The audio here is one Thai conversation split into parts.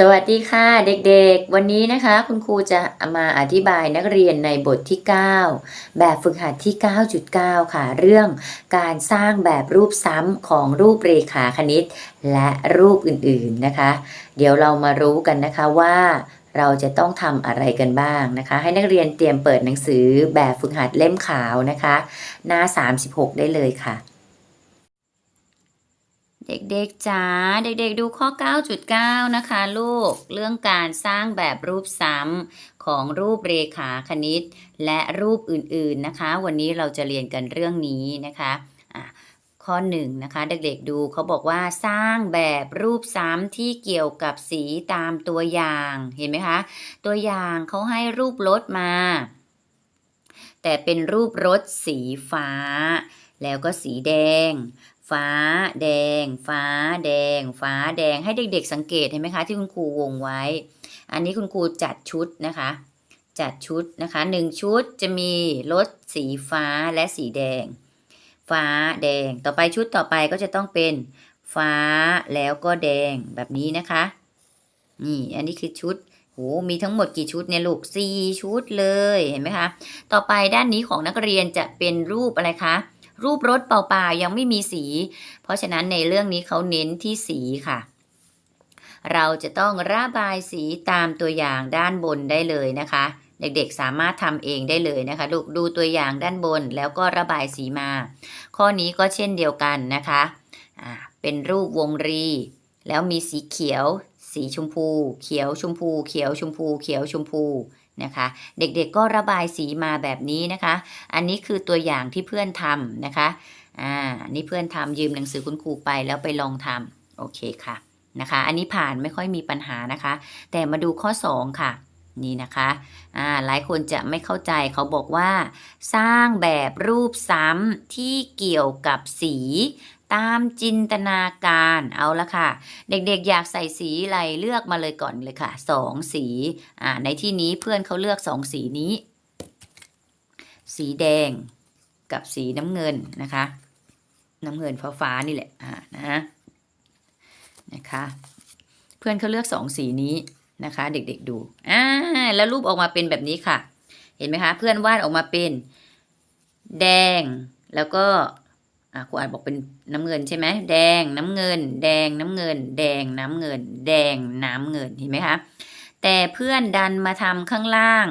สวัสดีค่ะเด็กๆ วันนี้นะคะคุณครูจะมาอธิบายนักเรียนในบทที่ 9 แบบฝึกหัดที่ 9.9 ค่ะ เรื่องการสร้างแบบรูปซ้ำของรูปเรขาคณิต และรูปอื่นๆนะคะ เดี๋ยวเรามารู้กันนะคะว่าเราจะต้องทำอะไรกันบ้างนะคะ ให้นักเรียนเตรียมเปิดหนังสือแบบฝึกหัดเล่มขาวนะคะ หน้า 36 ได้เลยค่ะ เด็กๆจ๋าเด็กๆดูข้อ 9.9 นะคะ ลูกเรื่องการสร้างแบบรูปซ้ำของรูปเรขาคณิต และรูปอื่นๆนะคะ วันนี้เราจะเรียนกันเรื่องนี้นะคะะข้อหนึ่งนะคะเด็กๆดูเขาบอกว่าสร้างแบบรูปซ้ำที่เกี่ยวกับสีตามตัวอย่างเห็นไหมคะ ตัวอย่างเขาให้รูปรถมา แต่เป็นรูปรถสีฟ้า แล้วก็สีแดง ฟ้าแดง ฟ้าแดง ฟ้าแดงให้เด็กๆสังเกตเห็นไหมคะ ที่คุณครูวงไว้ อันนี้คุณครูจัดชุดนะคะ จัดชุดนะคะหนึ่งชุดจะมีรถสีฟ้าและสีแดง ฟ้าแดงต่อไปชุดต่อไปก็จะต้องเป็นฟ้าแล้วก็แดงแบบนี้นะคะ นี่อันนี้คือชุดโหมีทั้งหมดกี่ชุดเนี่ยลูกสี่ชุดเลยเห็นไหมคะ ต่อไปด้านนี้ของนักเรียนจะเป็นรูปอะไรคะ รูปรถเปล่าๆยังไม่มีสี เพราะฉะนั้นในเรื่องนี้เขาเน้นที่สีค่ะ เราจะต้องระบายสีตามตัวอย่างด้านบนได้เลยนะคะ เด็กๆสามารถทำเองได้เลยนะคะดูกดูตัวอย่างด้านบนแล้วก็ระบายสีมา ข้อนี้ก็เช่นเดียวกันนะคะอ่าเป็นรูปวงรี แล้วมีสีเขียว สีชมพู เขียวชมพู เขียวชมพู เขียวชมพู นะคะ เด็กๆก็ระบายสีมาแบบนี้นะคะ อันนี้คือตัวอย่างที่เพื่อนทำนะคะอ่านี่เพื่อนทำยืมหนังสือคุณครูไปแล้วไปลองทำโอเคค่ะนะคะ อันนี้ผ่านไม่ค่อยมีปัญหานะคะ แต่มาดูข้อ 2 ค่ะนี่นะคะอ่าหลายคนจะไม่เข้าใจเขาบอกว่า สร้างแบบรูปซ้ำที่เกี่ยวกับสี ตามจินตนาการเอาละค่ะ เด็กๆอยากใส่สีอะไรเลือกมาเลยก่อนเลยค่ะสองสีอ่าในที่นี้เพื่อนเขาเลือกสองสีนี้ สีแดงกับสีน้ำเงินนะคะ น้ำเงินฟ้าฟ้านี่แหละอ่านะนะคะ เพื่อนเขาเลือกสองสีนี้นะคะ เด็กๆดูอ่าแล้วรูปออกมาเป็นแบบนี้ค่ะ เห็นไหมคะ เพื่อนวาดออกมาเป็น แดงแล้วก็ อ่าครูอาจบอกเป็นน้ำเงินใช่ไหมแดงน้ำเงิน แดงน้ำเงิน แดงน้ำเงิน แดงน้ำเงินเห็นไหมคะแต่เพื่อนดันมาทำข้างล่าง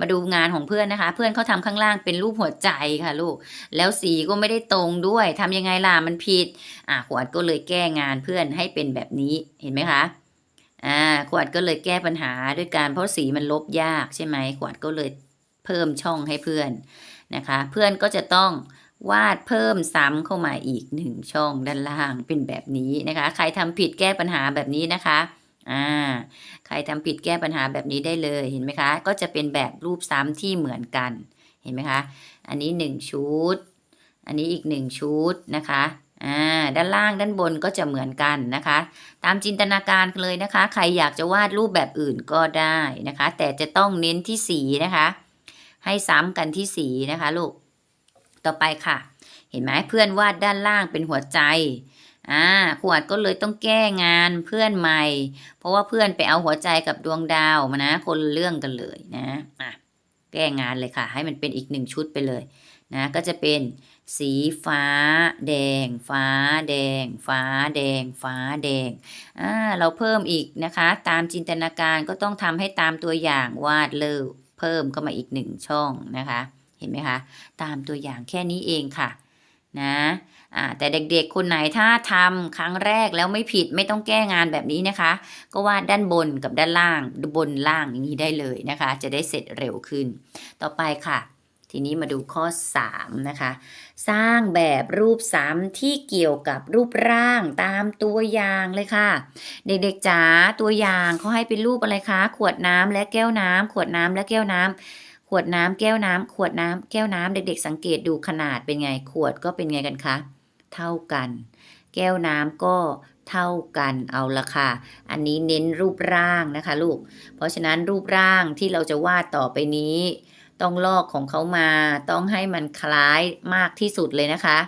มาดูงานของเพื่อนนะคะ เพื่อนเขาทำข้างล่างเป็นรูปหัวใจค่ะลูก แล้วสีก็ไม่ได้ตรงด้วยทำยังไงล่ะมันผิด อ่าขวดก็เลยแก้งานเพื่อนให้เป็นแบบนี้เห็นไหมคะอ่าขวดก็เลยแก้ปัญหาด้วยการเพราะสีมันลบยากใช่ไหมขวดก็เลยเพิ่มช่องให้เพื่อนนะคะ เพื่อนก็จะต้อง วาดเพิ่มซ้ำเข้ามาอีกหนึ่งช่องด้านล่างเป็นแบบนี้นะคะ ใครทำผิดแก้ปัญหาแบบนี้นะคะ อ่า ใครทำผิดแก้ปัญหาแบบนี้ได้เลยเห็นไหมคะ ก็จะเป็นแบบรูปซ้ำที่เหมือนกัน เห็นไหมคะ อันนี้หนึ่งชุด อันนี้อีกหนึ่งชุดนะคะ อ่า ด้านล่างด้านบนก็จะเหมือนกันนะคะ ตามจินตนาการเลยนะคะ ใครอยากจะวาดรูปแบบอื่นก็ได้นะคะ แต่จะต้องเน้นที่สีนะคะ ให้ซ้ำกันที่สีนะคะลูก ต่อไปค่ะ เห็นไหมเพื่อนวาดด้านล่างเป็นหัวใจอ่าขวดก็เลยต้องแก้งานเพื่อนใหม่ เพราะว่าเพื่อนไปเอาหัวใจกับดวงดาวมานะ คนเรื่องกันเลยนะอะแก้งานเลยค่ะ ให้มันเป็นอีกหนึ่งชุดไปเลยนะก็จะเป็นสีฟ้า แดง ฟ้า แดง ฟ้า แดง ฟ้าแดงอ่าเราเพิ่มอีกนะคะ ตามจินตนาการก็ต้องทำให้ตามตัวอย่างวาดเลิเพิ่มเข้ามาอีกหนึ่งช่องนะคะ ห็นไหมคะตามตัวอย่างแค่นี้เองค่ะนะแต่เด็กๆ คนไหนถ้าทำครั้งแรกแล้วไม่ผิดไม่ต้องแก้งานแบบนี้นะคะ ก็วาดด้านบนกับด้านล่างบนล่างอย่างนี้ได้เลยนะคะ จะได้เสร็จเร็วขึ้น ต่อไปค่ะ ทีนี้มาดูข้อ 3 นะคะ สร้างแบบรูปซ้ำที่เกี่ยวกับรูปร่างตามตัวอย่างเลยค่ะ เด็กๆจ๋าตัวอย่างเขาให้เป็นรูปอะไรคะ ขวดน้ำและแก้วน้ำขวดน้ำและแก้วน้ำ ขวดน้ำแก้วน้ำขวดน้ำแก้วน้ำเด็ก ๆ สังเกตดูขนาดเป็นไง ขวดก็เป็นไงกันคะ เท่ากัน แก้วน้ำก็เท่ากันเอาละค่ะ อันนี้เน้นรูปร่างนะคะลูก เพราะฉะนั้นรูปร่างที่เราจะวาดต่อไปนี้ ต้องลอกของเขามา ต้องให้มันคล้ายมากที่สุดเลยนะคะ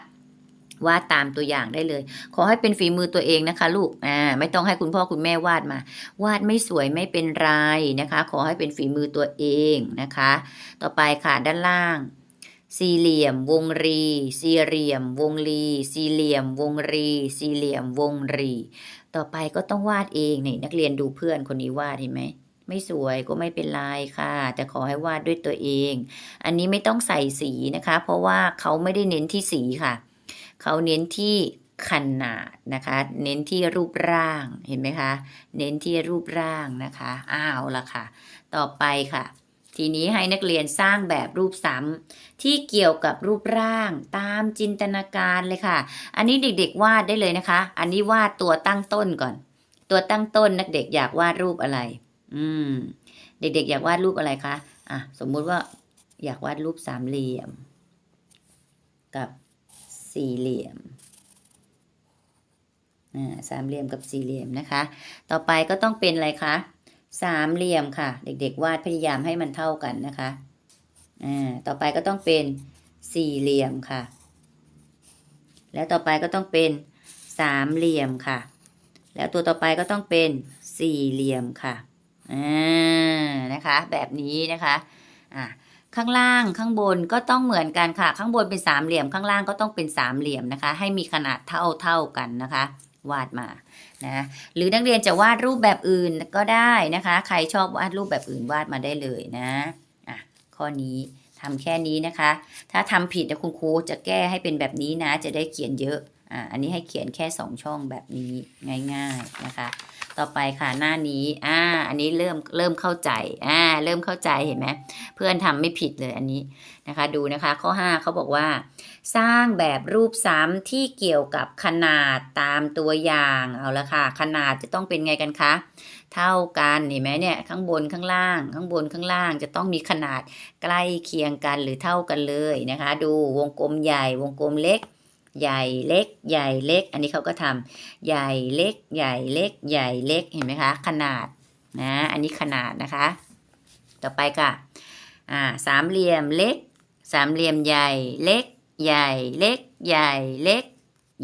วาดตามตัวอย่างได้เลย ขอให้เป็นฝีมือตัวเองนะคะ ลูกอ่าไม่ต้องให้คุณพ่อคุณแม่วาดมา วาดไม่สวยไม่เป็นไรนะคะ ขอให้เป็นฝีมือตัวเองนะคะ ต่อไปค่ะด้านล่าง สี่เหลี่ยม วงรี สี่เหลี่ยม วงรี สี่เหลี่ยม วงรี สี่เหลี่ยม วงรี ต่อไปก็ต้องวาดเองนี่นักเรียนดูเพื่อนคนนี้วาดเห็นไหมไม่สวยก็ไม่เป็นไรค่ะ แต่ขอให้วาดด้วยตัวเอง อันนี้ไม่ต้องใส่สีนะคะ เพราะว่าเขาไม่ได้เน้นที่สีค่ะ เขาเน้นที่ขนาดนะคะ เน้นที่รูปร่างเห็นไหมคะ เน้นที่รูปร่างนะคะอ้าวละค่ะ ต่อไปค่ะ ทีนี้ให้นักเรียนสร้างแบบรูปซ้ำที่เกี่ยวกับรูปร่างตามจินตนาการเลยค่ะ อันนี้เด็กๆวาดได้เลยนะคะ อันนี้วาดตัวตั้งต้นก่อน ตัวตั้งต้นนักเด็กอยากวาดรูปอะไร อืม เด็กๆ อยากวาดรูปอะไรคะอะสมมุติว่าอยากวาดรูปสามเหลี่ยม กับ สี่เหลี่ยมสามเหลี่ยมกับสี่เหลี่ยมนะคะ ต่อไปก็ต้องเป็นอะไรคะสามเหลี่ยมค่ะ เด็กๆ วาดพยายามให้มันเท่ากันนะคะอ่าต่อไปก็ต้องเป็นสี่เหลี่ยมค่ะ แล้วต่อไปก็ต้องเป็นสามเหลี่ยมค่ะ แล้วตัวต่อไปก็ต้องเป็นสี่เหลี่ยมค่ะอ่านะคะ แบบนี้นะคะอ่า ข้างล่างข้างบนก็ต้องเหมือนกันค่ะ ข้างบนเป็นสามเหลี่ยมข้างล่างก็ต้องเป็นสามเหลี่ยมนะคะ ให้มีขนาดเท่าเท่ากันนะคะ วาดมานะหรือนักเรียนจะวาดรูปแบบอื่นก็ได้นะคะ ใครชอบวาดรูปแบบอื่นวาดมาได้เลยนะอะข้อนี้ทำแค่นี้นะคะ ถ้าทำผิดนะคุณครูจะแก้ให้เป็นแบบนี้นะ จะได้เขียนเยอะอะอันนี้ให้เขียนแค่สองช่องแบบนี้ง่าย ๆนะคะ ต่อไปค่ะหน้านี้ อ่า อันนี้เริ่มเริ่มเข้าใจ อ่า เริ่มเข้าใจเห็นไหมเพื่อนทำไม่ผิดเลยอันนี้นะคะ ดูนะคะข้อ 5เขาบอกว่า สร้างแบบรูปซ้ำที่เกี่ยวกับขนาดตามตัวอย่างเอาละค่ะ ขนาดจะต้องเป็นไงกันคะเท่ากันเห็นไหมเนี่ยข้างบนข้างล่าง ข้างบนข้างล่างจะต้องมีขนาดใกล้เคียงกันหรือเท่ากันเลยนะคะ ดูวงกลมใหญ่วงกลมเล็ก ใหญ่เล็ก ใหญ่เล็ก อันนี้เขาก็ทำใหญ่เล็ก ใหญ่เล็ก ใหญ่เล็กเห็นไหมคะ ขนาดนะอันนี้ขนาดนะคะ ต่อไปค่ะอ่าสามเหลี่ยมเล็ก สามเหลี่ยมใหญ่เล็ก ใหญ่เล็ก ใหญ่เล็ก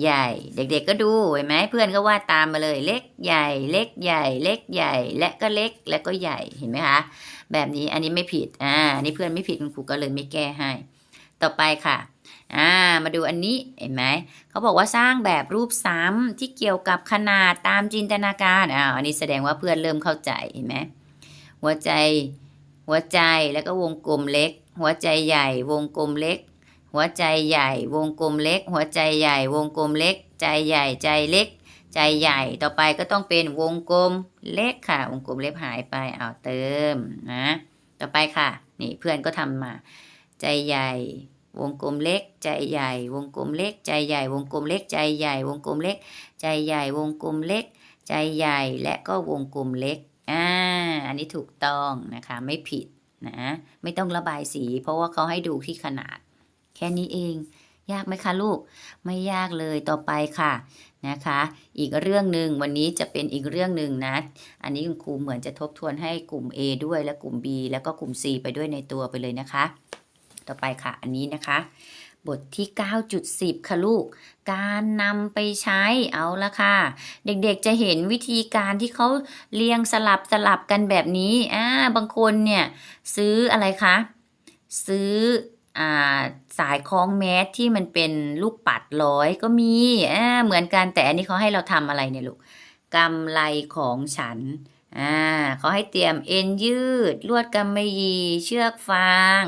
ใหญ่ เด็กๆก็ดูเห็นไหมเพื่อนก็วาดตามมาเลยเล็กใหญ่เล็กใหญ่ เล็กใหญ่ และก็เล็กและก็ใหญ่เห็นไหมคะแบบนี้อันนี้ไม่ผิดอ่าอันนี้เพื่อนไม่ผิดคุณครูก็เลยไม่แก้ให้ ต่อไปค่ะ อ่ามาดูอันนี้เห็นไหมเขาบอกว่าสร้างแบบรูปซ้ำที่เกี่ยวกับขนาดตามจินตนาการอ่าอันนี้แสดงว่าเพื่อนเริ่มเข้าใจเห็นไหมหัวใจ หัวใจแล้วก็วงกลมเล็ก หัวใจใหญ่ วงกลมเล็ก หัวใจใหญ่ วงกลมเล็ก หัวใจใหญ่ วงกลมเล็ก ใจใหญ่ใจเล็ก ใจใหญ่ต่อไปก็ต้องเป็นวงกลมเล็กค่ะ วงกลมเล็กหายไปเอาเติมนะต่อไปค่ะ นี่เพื่อนก็ทำมา ใจใหญ่ วงกลมเล็กใจใหญ่ วงกลมเล็กใจใหญ่ วงกลมเล็กใจใหญ่ วงกลมเล็ก ใจใหญ่ วงกลมเล็ก ใจใหญ่และก็วงกลมเล็กอ่าอันนี้ถูกต้องนะคะไม่ผิดนะไม่ต้องระบายสี เพราะว่าเขาให้ดูที่ขนาด แค่นี้เอง ยากไหมคะลูก ไม่ยากเลยต่อไปค่ะนะคะ อีกเรื่องหนึ่งวันนี้จะเป็นอีกเรื่องหนึ่งนะ อันนี้คุณครูเหมือนจะทบทวนให้กลุ่ม A ด้วยและกลุ่ม B แล้วก็กลุ่ม C ไปด้วยในตัวไปเลยนะคะ ต่อไปค่ะ อันนี้นะคะ บทที่ 9.10 ค่ะลูก การนำไปใช้เอาละค่ะ เด็กๆจะเห็นวิธีการที่เขาเรียงสลับสลับกันแบบนี้อ่าบางคนเนี่ยซื้ออะไรคะซื้ออ่าสายคล้องแมสที่มันเป็นลูกปัดร้อยก็มีอ่าเหมือนกันแต่อันนี้เขาให้เราทำอะไรเนี่ยลูกกำไลของฉันอ่าเขาให้เตรียมเอ็นยืด ลวดกำมะหยี่เชือกฟาง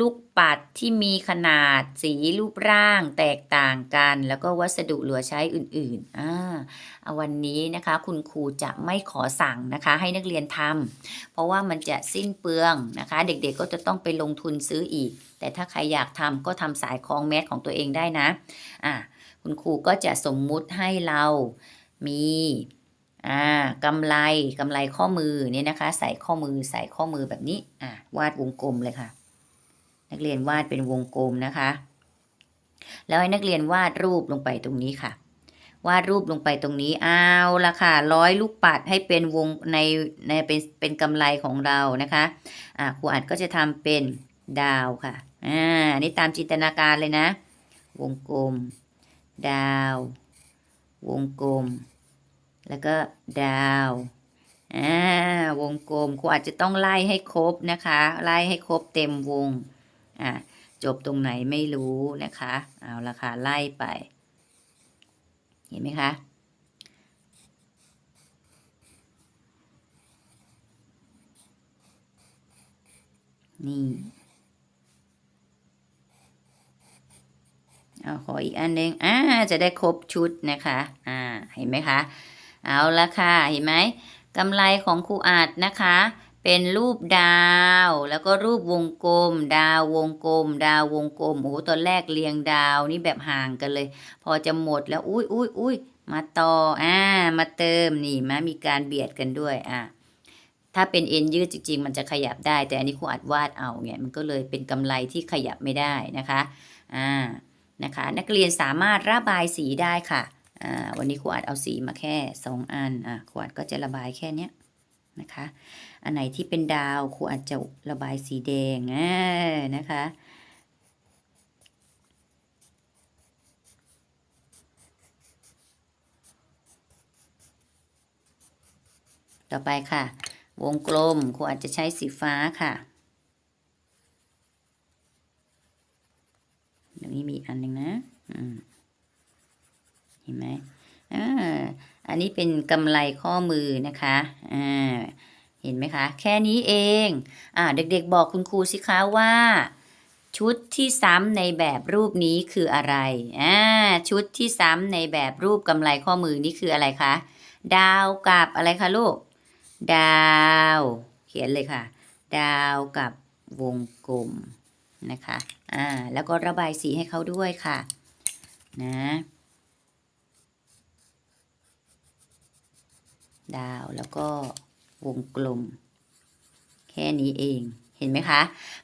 ลูกปัดที่มีขนาดสีรูปร่างแตกต่างกัน แล้วก็วัสดุเหลือใช้อื่นๆอ่าเอาวันนี้นะคะ คุณครูจะไม่ขอสั่งนะคะ ให้นักเรียนทำเพราะว่ามันจะสิ้นเปลืองนะคะ เด็กๆก็จะต้องไปลงทุนซื้ออีก แต่ถ้าใครอยากทำก็ทำสายคล้องแมสของตัวเองได้นะอ่าคุณครูก็จะสมมุติให้เรามีอ่ากำไลกำไลข้อมือเนี่ยนะคะ ใส่ข้อมือใส่ข้อมือแบบนี้อ่าวาดวงกลมเลยค่ะ นักเรียนวาดเป็นวงกลมนะคะ แล้วให้นักเรียนวาดรูปลงไปตรงนี้ค่ะ วาดรูปลงไปตรงนี้เอาละค่ะ ร้อยลูกปัดให้เป็นวงในในเป็นเป็นกำไลของเรานะคะอ่าครูอัดก็จะทำเป็นดาวค่ะอ่าอันนี้ตามจินตนาการเลยนะ วงกลม ดาว วงกลม แล้วก็ดาวอ่าวงกลมครูอาจจะต้องไล่ให้ครบนะคะ ไล่ให้ครบเต็มวง อ่าจบตรงไหนไม่รู้นะคะ เอาละค่ะไล่ไป เห็นไหมคะ นี่ เอาขออีกอันหนึ่งอ่า จะได้ครบชุดนะคะ อ่า เห็นไหมคะ เอาละค่ะ เห็นไหมกำไรของครูอาจนะคะ เป็นรูปดาว แล้วก็รูปวงกลม ดาววงกลม ดาววงกลมโอ้ตอนแรกเรียงดาวนี่แบบห่างกันเลย พอจะหมดแล้วอุ้ยอุ้ยอุ้ยมาต่ออ่ามาเติมนี่มามีการเบียดกันด้วยอ่าถ้าเป็นเอ็นยืดจริง ๆ มันจะขยับได้ แต่อันนี้ครูอาจวาดเอาเนี่ยมันก็เลยเป็นกำไรที่ขยับไม่ได้นะคะอ่านะคะ นักเรียนสามารถระบายสีได้ค่ะอ่าวันนี้ครูอาจเอาสีมาแค่สองอันอ่าครูอาจก็จะระบายแค่เนี้ย นะคะ อันไหนที่เป็นดาวครูอาจจะระบายสีแดงนะคะ ต่อไปค่ะ วงกลมครูอาจจะใช้สีฟ้าค่ะตรงนี้มีอันหนึ่งนะ อืม เห็นไหมอ่า อันนี้เป็นกำไรข้อมือนะคะอ่าเห็นไหมคะ แค่นี้เองอ่าเด็กๆบอกคุณครูสิคะว่า ชุดที่ซ้ำในแบบรูปนี้คืออะไรอ่าชุดที่ซ้ำในแบบรูปกำไรข้อมือนี่คืออะไรคะดาวกับอะไรคะลูก ดาว เขียนเลยค่ะ ดาวกับวงกลมนะคะ อ่า แล้วก็ระบายสีให้เขาด้วยค่ะ นะ ดาวแล้วก็วงกลม แค่นี้เองเห็นไหมคะ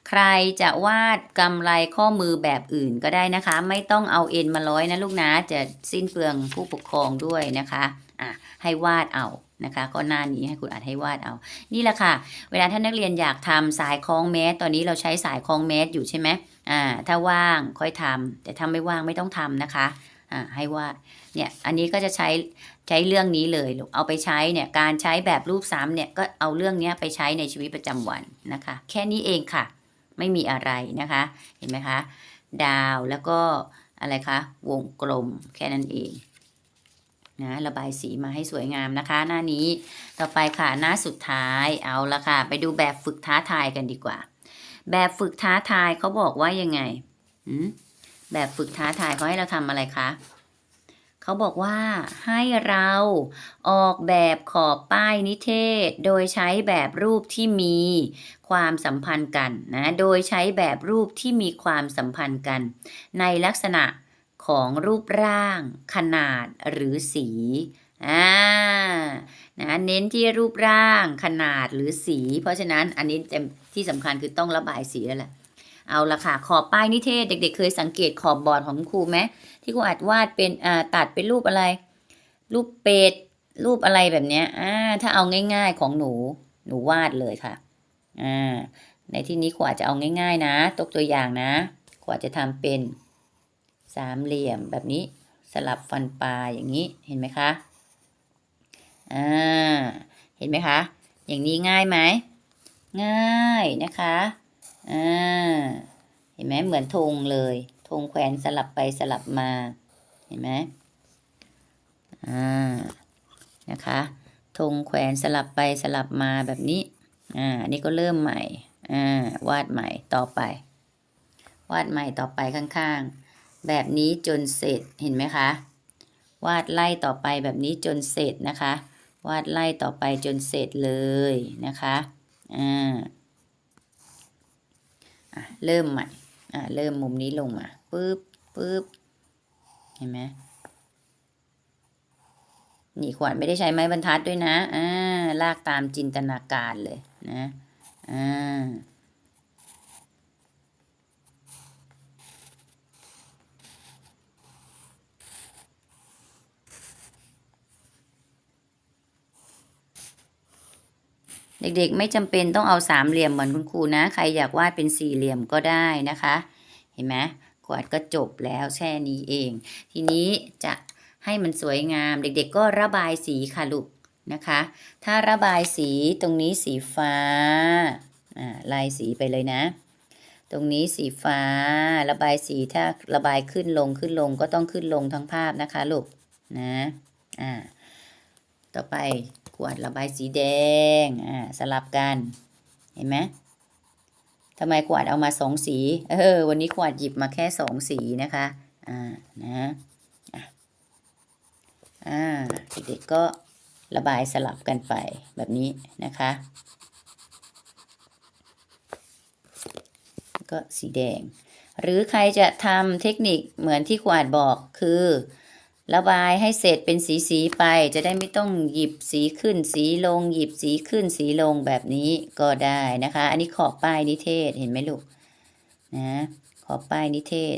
ใครจะวาดกำไรข้อมือแบบอื่นก็ได้นะคะ ไม่ต้องเอาเอ็นมาร้อยนะลูกนะ จะสิ้นเปลืองผู้ปกครองด้วยนะคะอะให้วาดเอานะคะ ก็หน้านี้ให้คุณอาจให้วาดเอา นี่แหละค่ะ เวลาท่านนักเรียนอยากทำสายคล้องแมสตอนนี้เราใช้สายคล้องแมสอยู่ใช่ไหมอ่าถ้าว่างค่อยทำแต่ถ้าไม่ว่างไม่ต้องทำนะคะอ่าให้วาด เนี่ยอันนี้ก็จะใช้ใช้เรื่องนี้เลยลูกเอาไปใช้เนี่ยการใช้แบบรูปซ้ำเนี่ยก็เอาเรื่องนี้ไปใช้ในชีวิตประจำวันนะคะ แค่นี้เองค่ะ ไม่มีอะไรนะคะ เห็นไหมคะ ดาวแล้วก็อะไรคะ วงกลมแค่นั้นเองนะระบายสีมาให้สวยงามนะคะ หน้านี้ต่อไปค่ะหน้าสุดท้ายเอาละค่ะ ไปดูแบบฝึกท้าทายกันดีกว่า แบบฝึกท้าทายเขาบอกว่ายังไงหืมแบบฝึกท้าทายเขาให้เราทำอะไรคะ เขาบอกว่าให้เราออกแบบขอบป้ายนิเทศ โดยใช้แบบรูปที่มีความสัมพันธ์กันนะโดยใช้แบบรูปที่มีความสัมพันธ์กัน ในลักษณะของรูปร่าง ขนาดหรือสีอ่านะเน้นที่รูปร่างขนาดหรือสี เพราะฉะนั้นอันนี้ที่สำคัญคือต้องระบายสีแล้วแหละ เอาละค่ะ ขอบป้ายนิเทศ เด็ก ๆ เคยสังเกตขอบบอร์ดของครูไหมที่ครูอาจวาดเป็นอ่าตัดเป็นรูปอะไร รูปเป็ดรูปอะไรแบบเนี้ยอ่าถ้าเอาง่าย ๆของหนูหนูวาดเลยค่ะอ่าในที่นี้ครูอาจจะเอาง่าย ๆ นะตกตัวอย่างนะครูอาจจะทำเป็นสามเหลี่ยมแบบนี้สลับฟันปลาอย่างนี้เห็นไหมคะอ่าเห็นไหมคะ อย่างนี้ง่ายไหมง่ายนะคะ อ่าเห็นไหมเหมือนธงเลยธงแขวนสลับไปสลับมา เห็นไหมอ่านะคะธงแขวนสลับไปสลับมาแบบนี้อ่าอันนี้ก็เริ่มใหม่อ่าวาดใหม่ต่อไป วาดใหม่ต่อไปข้างๆ แบบนี้จนเสร็จเห็นไหมคะ วาดไล่ต่อไปแบบนี้จนเสร็จนะคะ วาดไล่ต่อไปจนเสร็จเลยนะคะอ่า อะเริ่มใหม่อ่าเริ่มมุมนี้ลงมาปึ๊บปึ๊บเห็นไหมนี่ขวันไม่ได้ใช้ไม้บรรทัดด้วยนะอ่าลากตามจินตนาการเลยนะอ่า เด็กๆ ไม่จำเป็นต้องเอาสามเหลี่ยมเหมือนคุณครูนะ ใครอยากวาดเป็นสี่เหลี่ยมก็ได้นะคะ เห็นไหมกวาดก็จบแล้วแค่นี้เอง ทีนี้จะให้มันสวยงาม เด็กๆ ก็ระบายสีค่ะลูกนะคะ ถ้าระบายสีตรงนี้สีฟ้าอ่าลายสีไปเลยนะ ตรงนี้สีฟ้า ระบายสีถ้าระบายขึ้นลงขึ้นลงก็ต้องขึ้นลงทั้งภาพนะคะลูกนะอ่าต่อไป วดระบายสีแดง อ่า สลับกัน เห็นไหมทำไมกวดเอามาสองสี เออ วันนี้กวดหยิบมาแค่สองสีนะคะ อ่า นะ อ่า เด็กๆก็ระบายสลับกันไปแบบนี้นะคะ ก็สีแดง หรือใครจะทำเทคนิคเหมือนที่กวาดบอกคือ ระบายให้เสร็จเป็นสีสีไปจะได้ไม่ต้องหยิบสีขึ้นสีลง หยิบสีขึ้นสีลงแบบนี้ก็ได้นะคะ อันนี้ขอบป้ายนิเทศเห็นไหมลูกนะขอบป้ายนิเทศ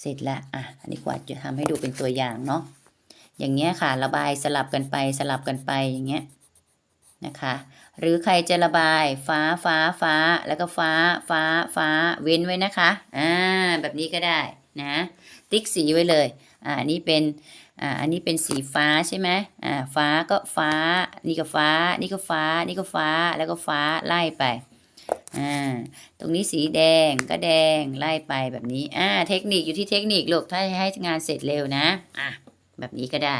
เสร็จละอะอันนี้กวาดจะทำให้ดูเป็นตัวอย่างเนาะอย่างเงี้ยค่ะ ระบายสลับกันไปสลับกันไปอย่างเงี้ยนะคะ หรือใครจะระบายฟ้าฟ้าฟ้าแล้วก็ฟ้าฟ้าฟ้าเว้นไว้นะคะอ่าแบบนี้ก็ได้นะ ติ๊กสีไว้เลย อ่านนี้เป็น อ่าอันนี้เป็นสีฟ้าใช่ไหมอ่าฟ้าก็ฟ้า นี่ก็ฟ้า นี่ก็ฟ้า นี่ก็ฟ้าแล้วก็ฟ้าไล่ไปอ่าตรงนี้สีแดงก็แดงไล่ไปแบบนี้อ่าเทคนิคอยู่ที่เทคนิคลูกถ้าให้งานเสร็จเร็วนะอะแบบนี้ก็ได้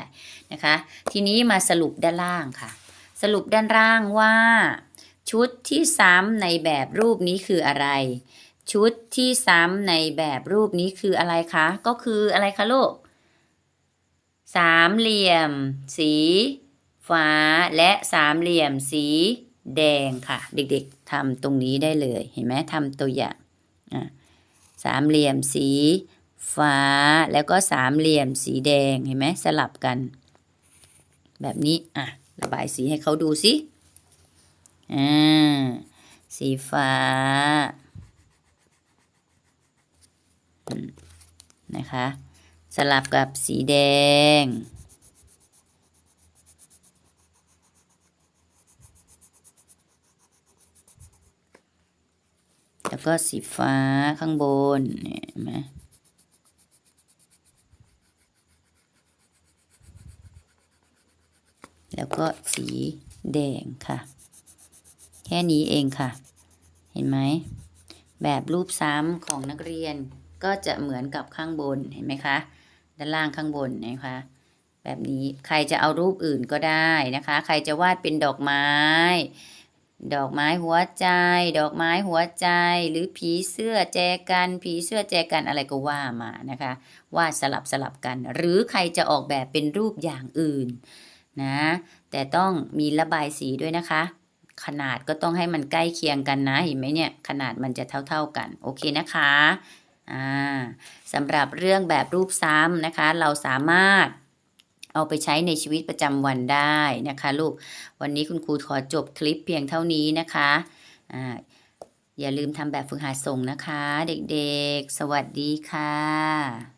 นะคะ ทีนี้มาสรุปด้านล่างค่ะ สรุปด้านล่างว่า ชุดที่ซ้ำในแบบรูปนี้คืออะไร ชุดที่ซ้ำในแบบรูปนี้คืออะไรคะ ก็คืออะไรคะลูก สามเหลี่ยม สีฟ้าและสามเหลี่ยมสีแดงค่ะ เด็กๆทำตรงนี้ได้เลย เห็นไหมทำตัวอย่างอะสามเหลี่ยมสีฟ้าแล้วก็สามเหลี่ยมสีแดงเห็นไหมสลับกัน แบบนี้อะระบายสีให้เขาดูสิอ่าสีฟ้านะคะ สลับกับสีแดง แล้วก็สีฟ้าข้างบนเนี่ยเห็นไหมแล้วก็สีแดงค่ะ แค่นี้เองค่ะ เห็นไหม แบบรูปซ้ำของนักเรียนก็จะเหมือนกับข้างบนเห็นไหมคะ ด้านล่างข้างบนนะคะ แบบนี้ใครจะเอารูปอื่นก็ได้นะคะ ใครจะวาดเป็นดอกไม้ ดอกไม้หัวใจ ดอกไม้หัวใจ หรือผีเสื้อแจกันผีเสื้อแจกันอะไรก็ว่ามานะคะวาดสลับสลับกัน หรือใครจะออกแบบเป็นรูปอย่างอื่นนะแต่ต้องมีระบายสีด้วยนะคะ ขนาดก็ต้องให้มันใกล้เคียงกันนะเห็นไหมเนี่ยขนาดมันจะเท่า ๆกัน โอเคนะคะ สำหรับเรื่องแบบรูปซ้ำนะคะ เราสามารถเอาไปใช้ในชีวิตประจำวันได้นะคะลูก วันนี้คุณครูขอจบคลิปเพียงเท่านี้นะคะอ่าอย่าลืมทำแบบฝึกหัดส่งนะคะ เด็กๆ สวัสดีค่ะ